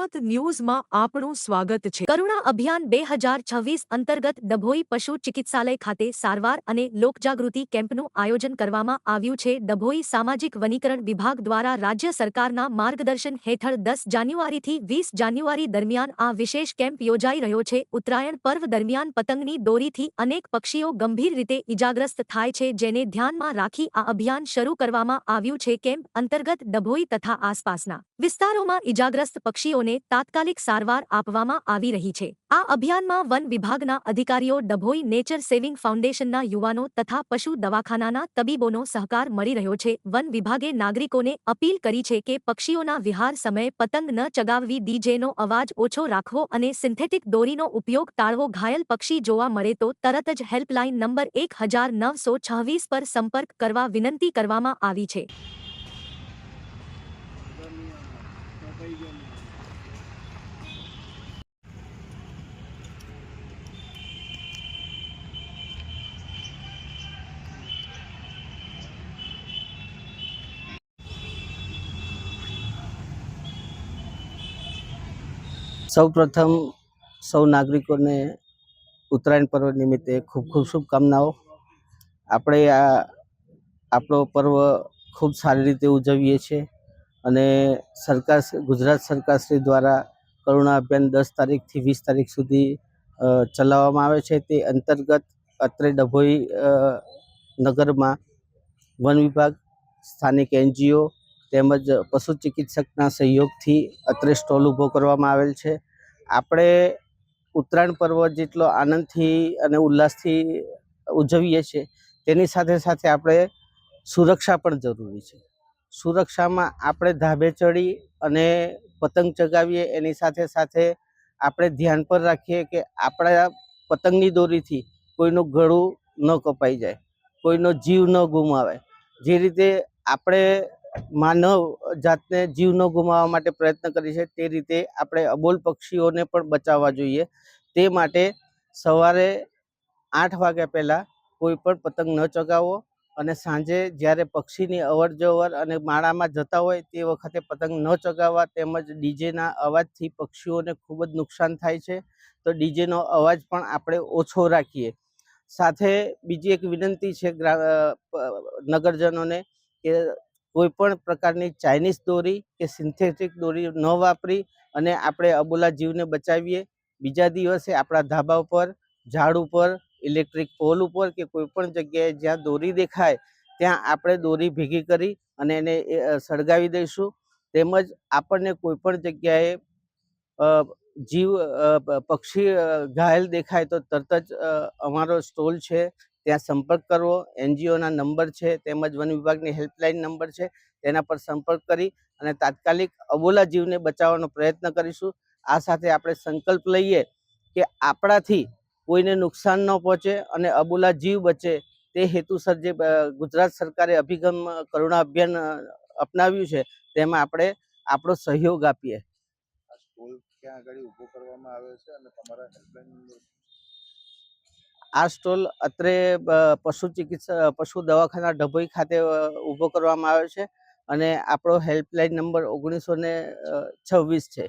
જનમત ન્યૂઝમાં આપણું સ્વાગત છે. કરુણા અભિયાન બે હજાર છવ્વીસ અંતર્ગત ડભોઈ પશુ ચિકિત્સાલય ખાતે સારવાર અને લોકજાગૃતિ કેમ્પનું આયોજન કરવામાં આવ્યું છે. ડભોઈ સામાજિક વનીકરણ વિભાગ દ્વારા રાજ્ય સરકારના માર્ગદર્શન હેઠળ દસ જાન્યુઆરીથી વીસ જાન્યુઆરી દરમિયાન આ વિશેષ કેમ્પ યોજાઈ રહ્યો છે. ઉત્તરાયણ પર્વ દરમિયાન પતંગની દોરીથી અનેક પક્ષીઓ ગંભીર રીતે ઇજાગ્રસ્ત થાય છે, જેને ધ્યાનમાં રાખી આ અભિયાન શરૂ કરવામાં આવ્યું છે. કેમ્પ અંતર્ગત ડભોઈ તથા આસપાસના વિસ્તારોમાં ઇજાગ્રસ્ત પક્ષીઓને તાત્કાલિક સારવાર આપવામાં આવી રહી છે. આ અભિયાનમાં વન વિભાગના અધિકારીઓ ડભોઈ નેચર સેવિંગ ફાઉન્ડેશનના યુવાનો તથા પશુ દવાખાનાના તબીબોનો સહકાર મળી રહ્યો છે. વન વિભાગે નાગરિકોને અપીલ કરી છે કે પક્ષીઓના વિહાર સમયે પતંગ ન ચગાવવી ડીજેનો અવાજ ઓછો રાખવો અને સિન્થેટિક દોરીનો ઉપયોગ ટાળવો. ઘાયલ પક્ષી જોવા મળે તો તરત જ હેલ્પલાઇન નંબર એક હજાર નવસો છવ્વીસ પર સંપર્ક કરવા વિનંતી કરવામાં આવી છે. સૌ પ્રથમ સૌ નાગરિકોને ઉત્તરાયણ પર્વ નિમિત્તે ખૂબ ખૂબ શુભકામનાઓ. આપણે આ આપણો પર્વ ખૂબ સારી રીતે ઉજવીએ છીએ અને સરકાર ગુજરાત સરકારશ્રી દ્વારા કરુણા અભિયાન દસ તારીખથી વીસ તારીખ સુધી ચલાવવામાં આવે છે. તે અંતર્ગત અત્રે ડભોઈ નગરમાં વન વિભાગ, સ્થાનિક એનજીઓ તેમજ પશુ ચિકિત્સકના સહયોગથી અત્રે સ્ટોલ ઊભો કરવામાં આવેલ છે. આપણે ઉત્તરાયણ પર્વ જેટલો આનંદથી અને ઉલ્લાસથી ઉજવીએ છીએ, તેની સાથે સાથે આપણે સુરક્ષા પણ જરૂરી છે. સુરક્ષામાં આપણે ધાબે ચડી અને પતંગ ચગાવીએ, એની સાથે સાથે આપણે ધ્યાન પર રાખીએ કે આપણા પતંગની દોરીથી કોઈનું ગળું ન કપાઈ જાય, કોઈનો જીવ ન ગુમાવે જે રીતે આપણે માનવ જાતને જીવ ન ગુમાવવા માટે પ્રયત્ન કરીએ છીએ તે રીતે આપણે અબોલ પક્ષીઓને પણ બચાવવા જોઈએ. તે માટે સવારે આઠ વાગ્યા પહેલાં કોઈ પણ પતંગ ન ચગાવવો અને સાંજે જ્યારે પક્ષીની અવર જવર અને માળામાં જતા હોય તે વખતે પતંગ ન ચગાવવા તેમજ ડીજેના અવાજથી પક્ષીઓને ખૂબ જ નુકસાન થાય છે, તો ડીજેનો અવાજ પણ આપણે ઓછો રાખીએ. સાથે બીજી એક વિનંતી છે ગ્રા નગરજનોને કે કોઈ પણ પ્રકારની ચાઇનીઝ દોરી કે સિન્થેટિક દોરી ન વાપરી અને આપણે અબોલા જીવને બચાવીએ. બીજા દિવસે આપણા ધાબા ઉપર, ઝાડ ઉપર, ઇલેક્ટ્રિક પોલ ઉપર કે કોઈ પણ જગ્યાએ જ્યાં દોરી દેખાય, ત્યાં આપણે દોરી ભેગી કરી અને એને સળગાવી દઈશું. તેમજ આપણને કોઈ પણ જગ્યાએ જીવ પક્ષી ઘાયલ દેખાય તો તરત જ અમારો સ્ટોલ છે ત્યાં સંપર્ક કરવો. એનજીઓના નંબર છે, તેમજ વન વિભાગની હેલ્પલાઇન નંબર છે, તેના પર સંપર્ક કરી અને તાત્કાલિક અબોલા જીવને બચાવવાનો પ્રયત્ન કરીશું. આ સાથે આપણે સંકલ્પ લઈએ કે આપણાથી કોઈને નુકસાન ન પહોંચે અને અબોલા જીવ બચે. તે હેતુસર જે ગુજરાત સરકારે અભિગમ કરુણા અભિયાન અપનાવ્યું છે, તેમાં આપણે આપણો સહયોગ આપીએ. સ્કૂલ ક્યાં આગળ ઊભો કરવામાં આવે છે અને તમારા હેલ્પલાઇન આ સ્ટોલ અત્રે પશુ ચિકિત્સા પશુ દવાખાના ડભોઈ ખાતે ઊભો કરવામાં આવ્યો છે અને આપણો હેલ્પલાઇન નંબર ઓગણીસો ને છવ્વીસ છે.